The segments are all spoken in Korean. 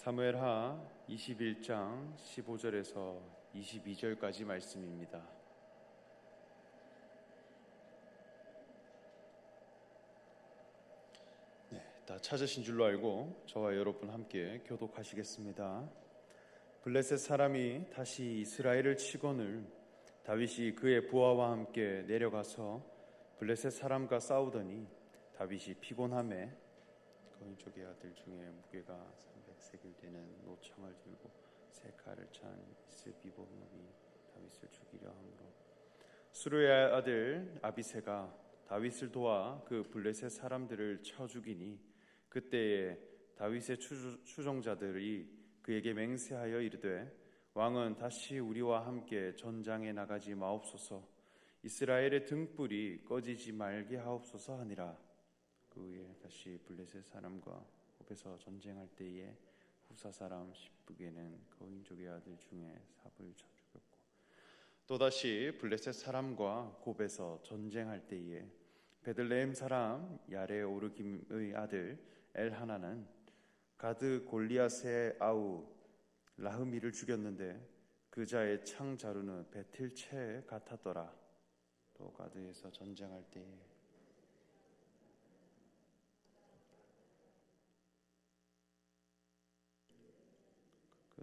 사무엘하 21장 15절에서 22절까지 말씀입니다. 네, 다 찾으신 줄로 알고 저와 여러분 함께 교독하시겠습니다. 블레셋 사람이 다시 이스라엘을 치거늘 다윗이 그의 부하와 함께 내려가서 블레셋 사람과 싸우더니 다윗이 피곤함에 거인 쪽의 아들 중에 무게가 300 세겔 되는 노청을 들고 세 칼을 찬 이스비보놈이 다윗을 죽이려 하므로. 수르의 아들 아비세가 다윗을 도와 그 블레셋 사람들을 쳐 죽이니 그때에 다윗의 추종자들이 그에게 맹세하여 이르되 왕은 다시 우리와 함께 전장에 나가지 마옵소서. 이스라엘의 등불이 꺼지지 말게 하옵소서 하니라. 그 후에 다시 블레셋 사람과 곱에서 전쟁할 때에 후사 사람 십북에는 거인족의 아들 중에 삽을 쳐 죽였고 또다시 블레셋 사람과 곱에서 전쟁할 때에 베들레헴 사람 야레 오르김의 아들 엘하나는 가드 골리앗의 아우 라흐미를 죽였는데 그 자의 창 자루는 베틀채 같았더라. 또 가드에서 전쟁할 때에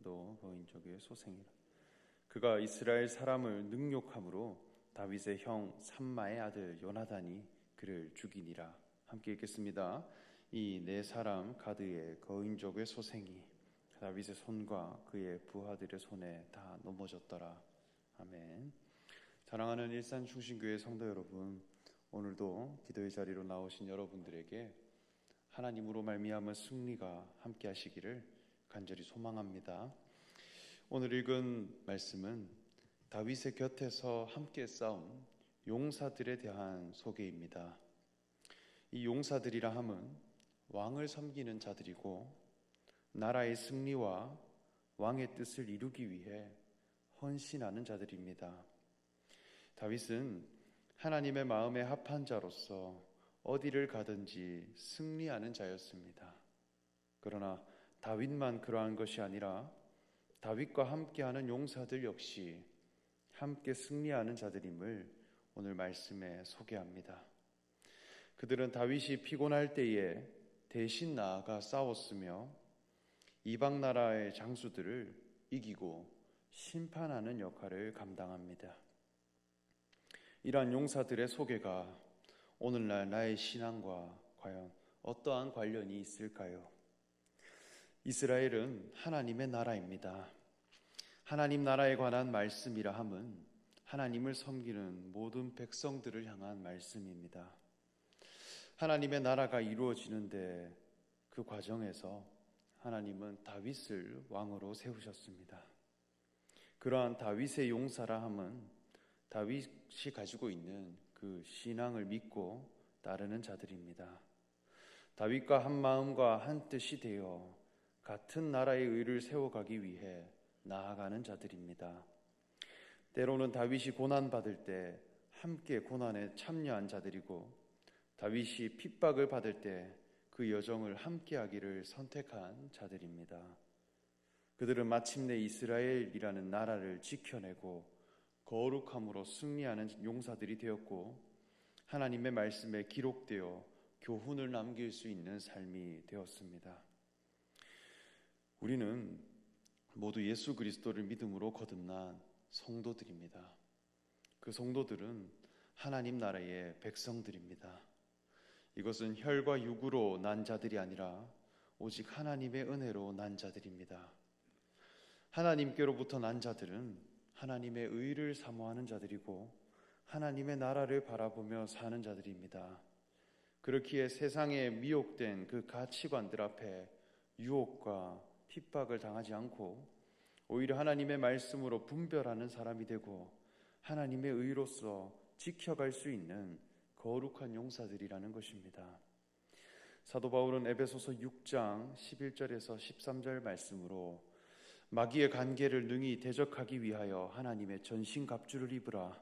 그도 거인족의 소생이라. 그가 이스라엘 사람을 능욕함으로 다윗의 형 삼마의 아들 요나단이 그를 죽이니라. 함께 읽겠습니다. 이 네 사람 가드의 거인족의 소생이 다윗의 손과 그의 부하들의 손에 다 넘어졌더라. 아멘. 사랑하는 일산 중심교회 성도 여러분, 오늘도 기도의 자리로 나오신 여러분들에게 하나님으로 말미암은 승리가 함께 하시기를 간절히 소망합니다. 오늘 읽은 말씀은 다윗의 곁에서 함께 싸운 용사들에 대한 소개입니다. 이 용사들이라 함은 왕을 섬기는 자들이고 나라의 승리와 왕의 뜻을 이루기 위해 헌신하는 자들입니다. 다윗은 하나님의 마음에 합한 자로서 어디를 가든지 승리하는 자였습니다. 그러나 다윗만 그러한 것이 아니라 다윗과 함께하는 용사들 역시 함께 승리하는 자들임을 오늘 말씀에 소개합니다. 그들은 다윗이 피곤할 때에 대신 나아가 싸웠으며 이방 나라의 장수들을 이기고 심판하는 역할을 감당합니다. 이러한 용사들의 소개가 오늘날 나의 신앙과 과연 어떠한 관련이 있을까요? 이스라엘은 하나님의 나라입니다. 하나님 나라에 관한 말씀이라 함은 하나님을 섬기는 모든 백성들을 향한 말씀입니다. 하나님의 나라가 이루어지는데 그 과정에서 하나님은 다윗을 왕으로 세우셨습니다. 그러한 다윗의 용사라 함은 다윗이 가지고 있는 그 신앙을 믿고 따르는 자들입니다. 다윗과 한 마음과 한 뜻이 되어 같은 나라의 의를 세워가기 위해 나아가는 자들입니다. 때로는 다윗이 고난받을 때 함께 고난에 참여한 자들이고 다윗이 핍박을 받을 때 그 여정을 함께하기를 선택한 자들입니다. 그들은 마침내 이스라엘이라는 나라를 지켜내고 거룩함으로 승리하는 용사들이 되었고 하나님의 말씀에 기록되어 교훈을 남길 수 있는 삶이 되었습니다. 우리는 모두 예수 그리스도를 믿음으로 거듭난 성도들입니다. 그 성도들은 하나님 나라의 백성들입니다. 이것은 혈과 육으로 난 자들이 아니라 오직 하나님의 은혜로 난 자들입니다. 하나님께로부터 난 자들은 하나님의 의를 사모하는 자들이고 하나님의 나라를 바라보며 사는 자들입니다. 그렇기에 세상에 미혹된 그 가치관들 앞에 유혹과 핍박을 당하지 않고 오히려 하나님의 말씀으로 분별하는 사람이 되고 하나님의 의로서 지켜갈 수 있는 거룩한 용사들이라는 것입니다. 사도 바울은 에베소서 6장 11절에서 13절 말씀으로 마귀의 관계를 능히 대적하기 위하여 하나님의 전신 갑주를 입으라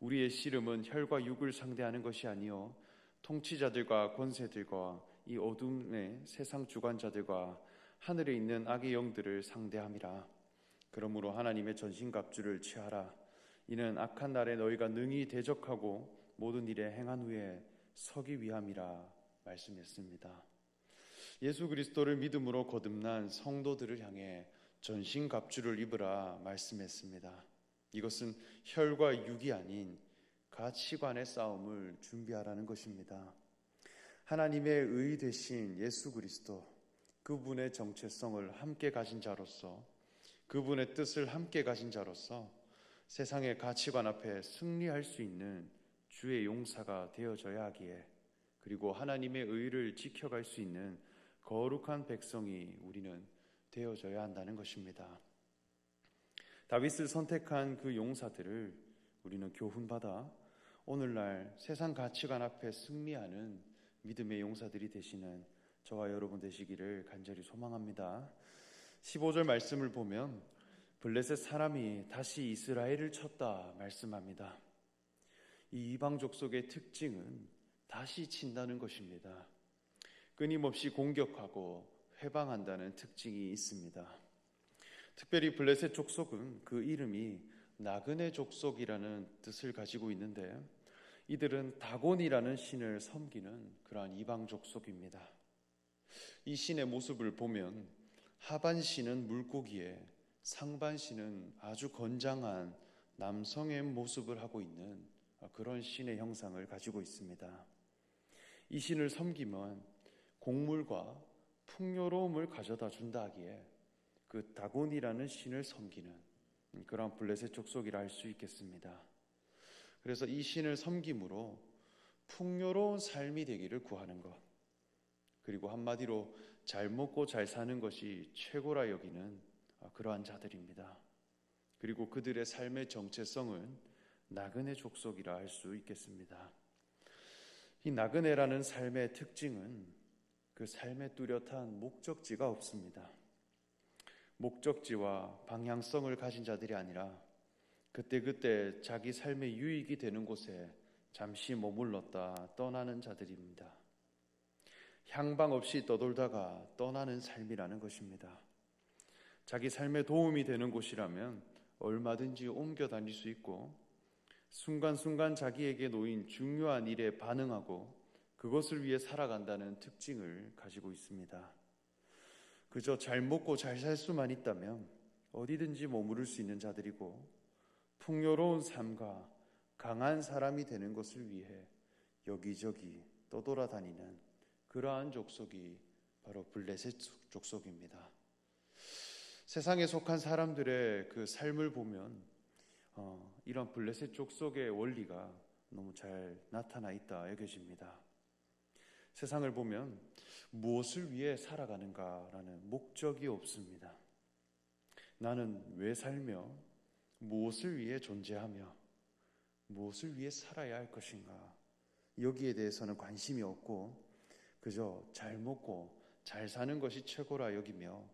우리의 씨름은 혈과 육을 상대하는 것이 아니요 통치자들과 권세들과 이 어둠의 세상 주관자들과 하늘에 있는 악의 영들을 상대함이라. 그러므로 하나님의 전신갑주를 취하라. 이는 악한 날에 너희가 능히 대적하고 모든 일에 행한 후에 서기 위함이라 말씀했습니다. 예수 그리스도를 믿음으로 거듭난 성도들을 향해 전신갑주를 입으라 말씀했습니다. 이것은 혈과 육이 아닌 가치관의 싸움을 준비하라는 것입니다. 하나님의 의 되신 예수 그리스도 그분의 정체성을 함께 가진 자로서 그분의 뜻을 함께 가진 자로서 세상의 가치관 앞에 승리할 수 있는 주의 용사가 되어져야 하기에 그리고 하나님의 의를 지켜갈 수 있는 거룩한 백성이 우리는 되어져야 한다는 것입니다. 다윗을 선택한 그 용사들을 우리는 교훈받아 오늘날 세상 가치관 앞에 승리하는 믿음의 용사들이 되시는 저와 여러분 되시기를 간절히 소망합니다. 15절 말씀을 보면 블레셋 사람이 다시 이스라엘을 쳤다 말씀합니다. 이 이방 족속의 특징은 다시 친다는 것입니다. 끊임없이 공격하고 회방한다는 특징이 있습니다. 특별히 블레셋 족속은 그 이름이 나그네 족속이라는 뜻을 가지고 있는데 이들은 다곤이라는 신을 섬기는 그러한 이방 족속입니다. 이 신의 모습을 보면 하반신은 물고기에 상반신은 아주 건장한 남성의 모습을 하고 있는 그런 신의 형상을 가지고 있습니다. 이 신을 섬기면 곡물과 풍요로움을 가져다 준다 하기에 그 다곤이라는 신을 섬기는 그런 블레셋 족속이라 할 수 있겠습니다. 그래서 이 신을 섬김으로 풍요로운 삶이 되기를 구하는 것. 그리고 한마디로 잘 먹고 잘 사는 것이 최고라 여기는 그러한 자들입니다. 그리고 그들의 삶의 정체성은 나그네 족속이라 할 수 있겠습니다. 이 나그네라는 삶의 특징은 그 삶의 뚜렷한 목적지가 없습니다. 목적지와 방향성을 가진 자들이 아니라 그때그때 자기 삶의 유익이 되는 곳에 잠시 머물렀다 떠나는 자들입니다. 향방 없이 떠돌다가 떠나는 삶이라는 것입니다. 자기 삶에 도움이 되는 곳이라면 얼마든지 옮겨 다닐 수 있고 순간순간 자기에게 놓인 중요한 일에 반응하고 그것을 위해 살아간다는 특징을 가지고 있습니다. 그저 잘 먹고 잘 살 수만 있다면 어디든지 머무를 수 있는 자들이고 풍요로운 삶과 강한 사람이 되는 것을 위해 여기저기 떠돌아다니는 그러한 족속이 바로 블레셋 족속입니다. 세상에 속한 사람들의 그 삶을 보면 어, 이런 블레셋 족속의 원리가 너무 잘 나타나 있다 여겨집니다. 세상을 보면 무엇을 위해 살아가는가라는 목적이 없습니다. 나는 왜 살며 무엇을 위해 존재하며 무엇을 위해 살아야 할 것인가 여기에 대해서는 관심이 없고 그저 잘 먹고 잘 사는 것이 최고라 여기며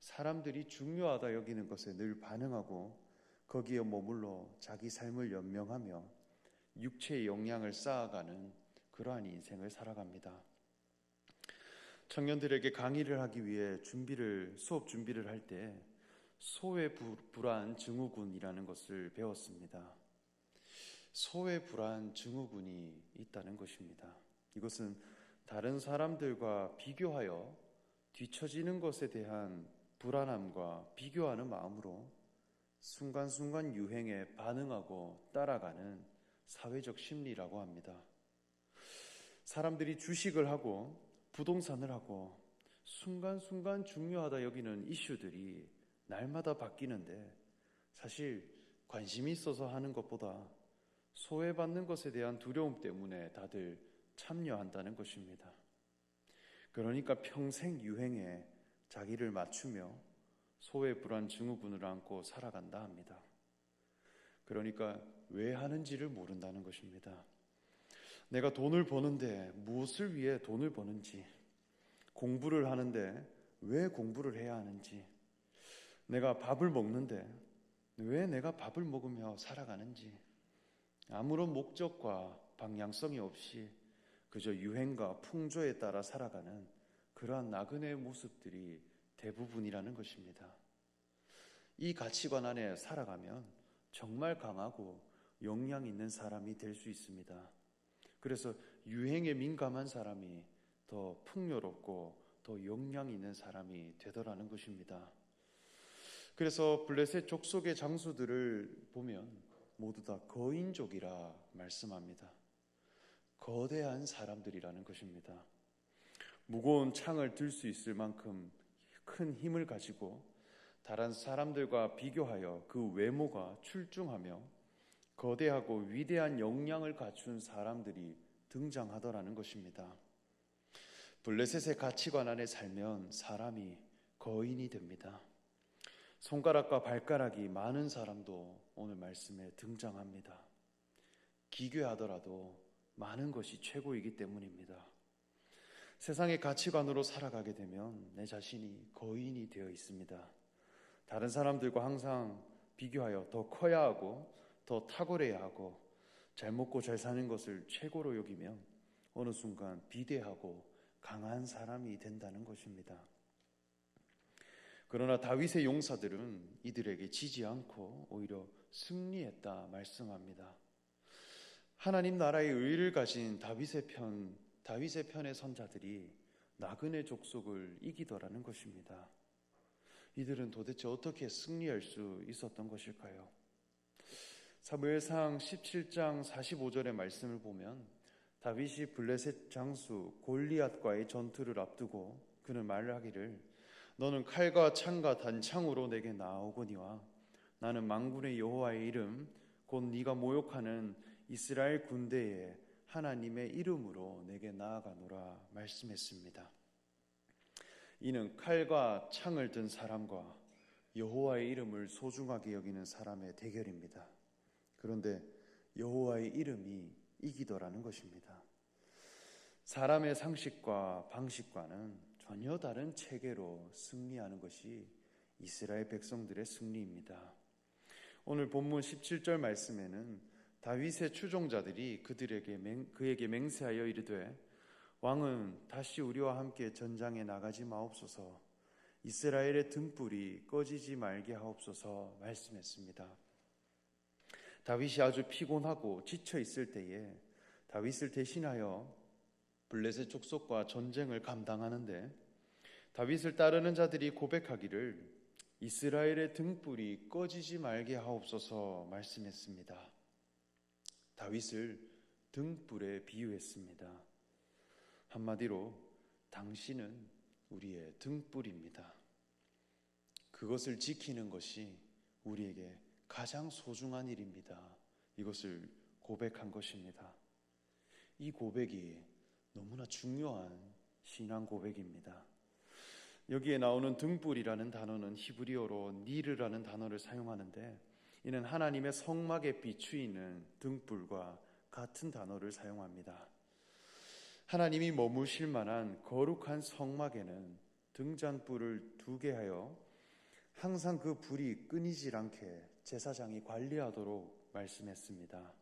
사람들이 중요하다 여기는 것에 늘 반응하고 거기에 머물러 자기 삶을 연명하며 육체의 영향을 쌓아가는 그러한 인생을 살아갑니다. 청년들에게 강의를 하기 위해 준비를 수업 준비를 할 때 소외 불안 증후군이라는 것을 배웠습니다. 소외 불안 증후군이 있다는 것입니다. 이것은 다른 사람들과 비교하여 뒤처지는 것에 대한 불안함과 비교하는 마음으로 순간순간 유행에 반응하고 따라가는 사회적 심리라고 합니다. 사람들이 주식을 하고 부동산을 하고 순간순간 중요하다 여기는 이슈들이 날마다 바뀌는데 사실 관심이 있어서 하는 것보다 소외받는 것에 대한 두려움 때문에 다들 참여한다는 것입니다. 그러니까 평생 유행에 자기를 맞추며 소외 불안 증후군을 안고 살아간다 합니다. 그러니까 왜 하는지를 모른다는 것입니다. 내가 돈을 버는데 무엇을 위해 돈을 버는지, 공부를 하는데 왜 공부를 해야 하는지, 내가 밥을 먹는데 왜 내가 밥을 먹으며 살아가는지, 아무런 목적과 방향성이 없이 그저 유행과 풍조에 따라 살아가는 그러한 나그네의 모습들이 대부분이라는 것입니다. 이 가치관 안에 살아가면 정말 강하고 역량 있는 사람이 될 수 있습니다. 그래서 유행에 민감한 사람이 더 풍요롭고 더 역량 있는 사람이 되더라는 것입니다. 그래서 블레셋 족속의 장수들을 보면 모두 다 거인족이라 말씀합니다. 거대한 사람들이라는 것입니다. 무거운 창을 들 수 있을 만큼 큰 힘을 가지고 다른 사람들과 비교하여 그 외모가 출중하며 거대하고 위대한 역량을 갖춘 사람들이 등장하더라는 것입니다. 블레셋의 가치관 안에 살면 사람이 거인이 됩니다. 손가락과 발가락이 많은 사람도 오늘 말씀에 등장합니다. 기괴하더라도 많은 것이 최고이기 때문입니다. 세상의 가치관으로 살아가게 되면 내 자신이 거인이 되어 있습니다. 다른 사람들과 항상 비교하여 더 커야 하고 더 탁월해야 하고 잘 먹고 잘 사는 것을 최고로 여기면 어느 순간 비대하고 강한 사람이 된다는 것입니다. 그러나 다윗의 용사들은 이들에게 지지 않고 오히려 승리했다 말씀합니다. 하나님 나라의 의를 가진 다윗의 편, 다윗의 편의 선자들이 나그네 족속을 이기더라는 것입니다. 이들은 도대체 어떻게 승리할 수 있었던 것일까요? 사무엘상 17장 45절의 말씀을 보면 다윗이 블레셋 장수 골리앗과의 전투를 앞두고 그는 말을 하기를 너는 칼과 창과 단창으로 내게 나오거니와 나는 망군의 여호와의 이름 곧 네가 모욕하는 이스라엘 군대에 하나님의 이름으로 내게 나아가노라 말씀했습니다. 이는 칼과 창을 든 사람과 여호와의 이름을 소중하게 여기는 사람의 대결입니다. 그런데 여호와의 이름이 이기더라는 것입니다. 사람의 상식과 방식과는 전혀 다른 체계로 승리하는 것이 이스라엘 백성들의 승리입니다. 오늘 본문 17절 말씀에는 다윗의 추종자들이 그들에게 맹, 그에게 맹세하여 이르되 왕은 다시 우리와 함께 전장에 나가지 마옵소서 이스라엘의 등불이 꺼지지 말게 하옵소서 말씀했습니다. 다윗이 아주 피곤하고 지쳐 있을 때에 다윗을 대신하여 블레셋 족속과 전쟁을 감당하는데 다윗을 따르는 자들이 고백하기를 이스라엘의 등불이 꺼지지 말게 하옵소서 말씀했습니다. 다윗을 등불에 비유했습니다. 한마디로 당신은 우리의 등불입니다. 그것을 지키는 것이 우리에게 가장 소중한 일입니다. 이것을 고백한 것입니다. 이 고백이 너무나 중요한 신앙 고백입니다. 여기에 나오는 등불이라는 단어는 히브리어로 니르라는 단어를 사용하는데 이는 하나님의 성막에 비추이는 등불과 같은 단어를 사용합니다. 하나님이 머무실 만한 거룩한 성막에는 등잔불을 두 개 하여 항상 그 불이 끊이질 않게 제사장이 관리하도록 말씀했습니다.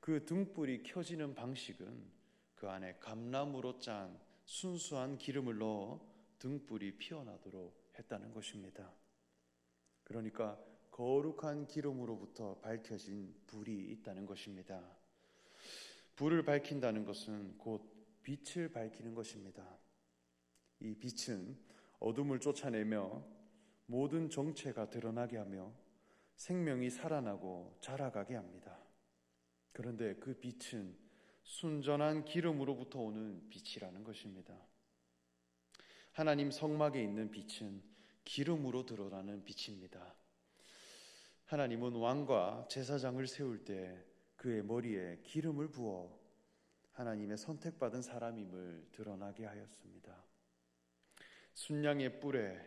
그 등불이 켜지는 방식은 그 안에 감나무로 짠 순수한 기름을 넣어 등불이 피어나도록 했다는 것입니다. 그러니까 거룩한 기름으로부터 밝혀진 불이 있다는 것입니다. 불을 밝힌다는 것은 곧 빛을 밝히는 것입니다. 이 빛은 어둠을 쫓아내며 모든 정체가 드러나게 하며 생명이 살아나고 자라가게 합니다. 그런데 그 빛은 순전한 기름으로부터 오는 빛이라는 것입니다. 하나님 성막에 있는 빛은 기름으로 드러나는 빛입니다. 하나님은 왕과 제사장을 세울 때 그의 머리에 기름을 부어 하나님의 선택받은 사람임을 드러나게 하였습니다. 순양의 뿔에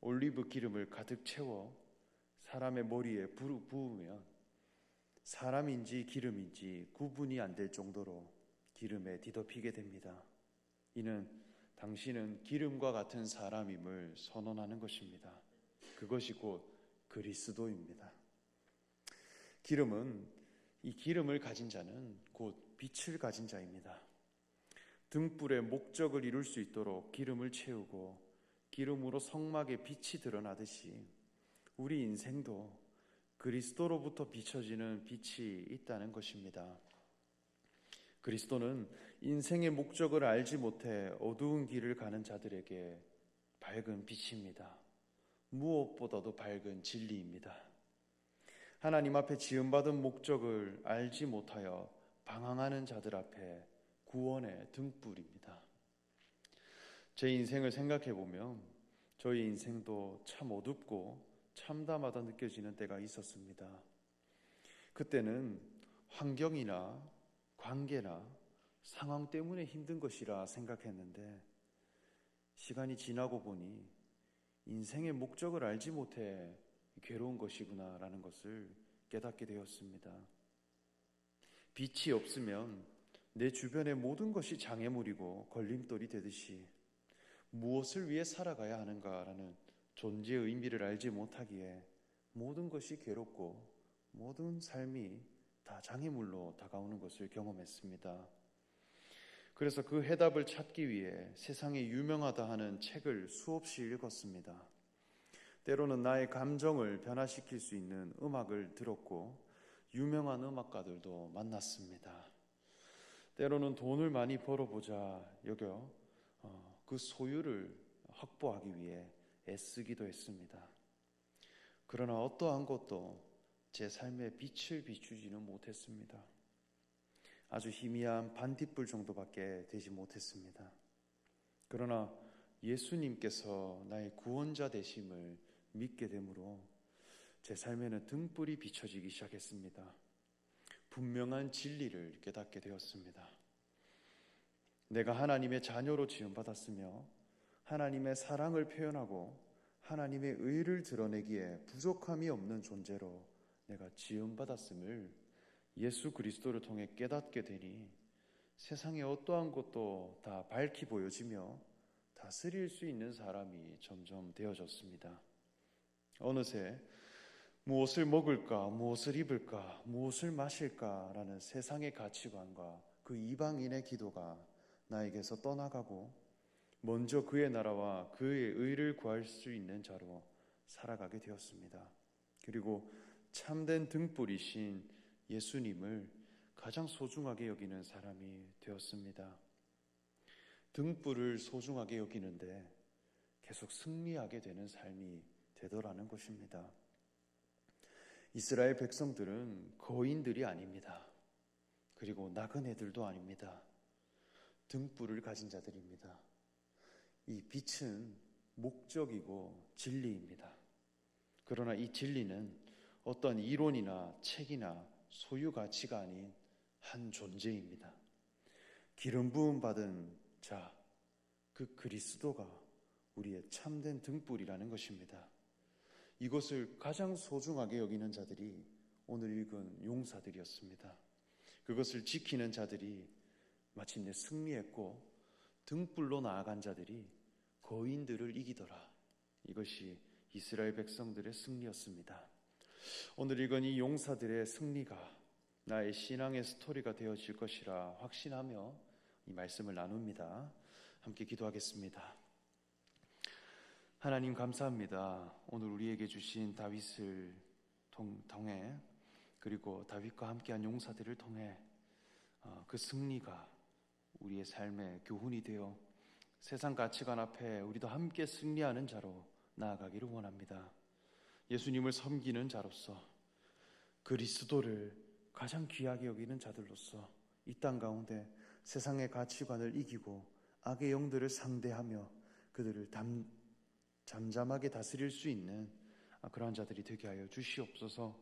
올리브 기름을 가득 채워 사람의 머리에 부으면 사람인지 기름인지 구분이 안 될 정도로 기름에 뒤덮이게 됩니다. 이는 당신은 기름과 같은 사람임을 선언하는 것입니다. 그것이 곧 그리스도입니다. 기름은 이 기름을 가진 자는 곧 빛을 가진 자입니다. 등불의 목적을 이룰 수 있도록 기름을 채우고 기름으로 성막에 빛이 드러나듯이 우리 인생도 그리스도로부터 비춰지는 빛이 있다는 것입니다. 그리스도는 인생의 목적을 알지 못해 어두운 길을 가는 자들에게 밝은 빛입니다. 무엇보다도 밝은 진리입니다. 하나님 앞에 지음받은 목적을 알지 못하여 방황하는 자들 앞에 구원의 등불입니다. 제 인생을 생각해 보면 저희 인생도 참 어둡고 참담하다 느껴지는 때가 있었습니다. 그때는 환경이나 관계나 상황 때문에 힘든 것이라 생각했는데 시간이 지나고 보니 인생의 목적을 알지 못해 괴로운 것이구나라는 것을 깨닫게 되었습니다. 빛이 없으면 내 주변의 모든 것이 장애물이고 걸림돌이 되듯이 무엇을 위해 살아가야 하는가라는 존재의 의미를 알지 못하기에 모든 것이 괴롭고 모든 삶이 다 장애물로 다가오는 것을 경험했습니다. 그래서 그 해답을 찾기 위해 세상에 유명하다 하는 책을 수없이 읽었습니다. 때로는 나의 감정을 변화시킬 수 있는 음악을 들었고 유명한 음악가들도 만났습니다. 때로는 돈을 많이 벌어보자 여겨 어, 그 소유를 확보하기 위해 애쓰기도 했습니다. 그러나 어떠한 것도 제 삶에 빛을 비추지는 못했습니다. 아주 희미한 반딧불 정도밖에 되지 못했습니다. 그러나 예수님께서 나의 구원자 되심을 믿게 되므로 제 삶에는 등불이 비춰지기 시작했습니다. 분명한 진리를 깨닫게 되었습니다. 내가 하나님의 자녀로 지음받았으며 하나님의 사랑을 표현하고 하나님의 의를 드러내기에 부족함이 없는 존재로 내가 지음받았음을 예수 그리스도를 통해 깨닫게 되니 세상의 어떠한 것도 다 밝히 보여지며 다스릴 수 있는 사람이 점점 되어졌습니다. 어느새 무엇을 먹을까, 무엇을 입을까, 무엇을 마실까라는 세상의 가치관과 그 이방인의 기도가 나에게서 떠나가고 먼저 그의 나라와 그의 의를 구할 수 있는 자로 살아가게 되었습니다. 그리고 참된 등불이신 예수님을 가장 소중하게 여기는 사람이 되었습니다. 등불을 소중하게 여기는데 계속 승리하게 되는 삶이 되더라는 것입니다. 이스라엘 백성들은 거인들이 아닙니다. 그리고 나그네들도 아닙니다. 등불을 가진 자들입니다. 이 빛은 목적이고 진리입니다. 그러나 이 진리는 어떤 이론이나 책이나 소유 가치가 아닌 한 존재입니다. 기름 부음 받은 자, 그 그리스도가 우리의 참된 등불이라는 것입니다. 이것을 가장 소중하게 여기는 자들이 오늘 읽은 용사들이었습니다. 그것을 지키는 자들이 마침내 승리했고 등불로 나아간 자들이 거인들을 이기더라. 이것이 이스라엘 백성들의 승리였습니다. 오늘 읽은 이 용사들의 승리가 나의 신앙의 스토리가 되어질 것이라 확신하며 이 말씀을 나눕니다. 함께 기도하겠습니다. 하나님 감사합니다. 오늘 우리에게 주신 다윗을 통해 그리고 다윗과 함께한 용사들을 통해 어, 그 승리가 우리의 삶의 교훈이 되어 세상 가치관 앞에 우리도 함께 승리하는 자로 나아가기를 원합니다. 예수님을 섬기는 자로서 그리스도를 가장 귀하게 여기는 자들로서 이 땅 가운데 세상의 가치관을 이기고 악의 영들을 상대하며 그들을 담, 잠잠하게 다스릴 수 있는 그러한 자들이 되게 하여 주시옵소서.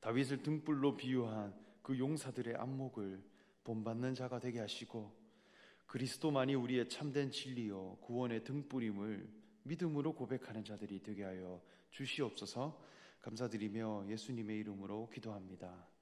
다윗을 등불로 비유한 그 용사들의 안목을 본받는 자가 되게 하시고 그리스도만이 우리의 참된 진리요 구원의 등불임을 믿음으로 고백하는 자들이 되게 하여 주시옵소서 감사드리며 예수님의 이름으로 기도합니다.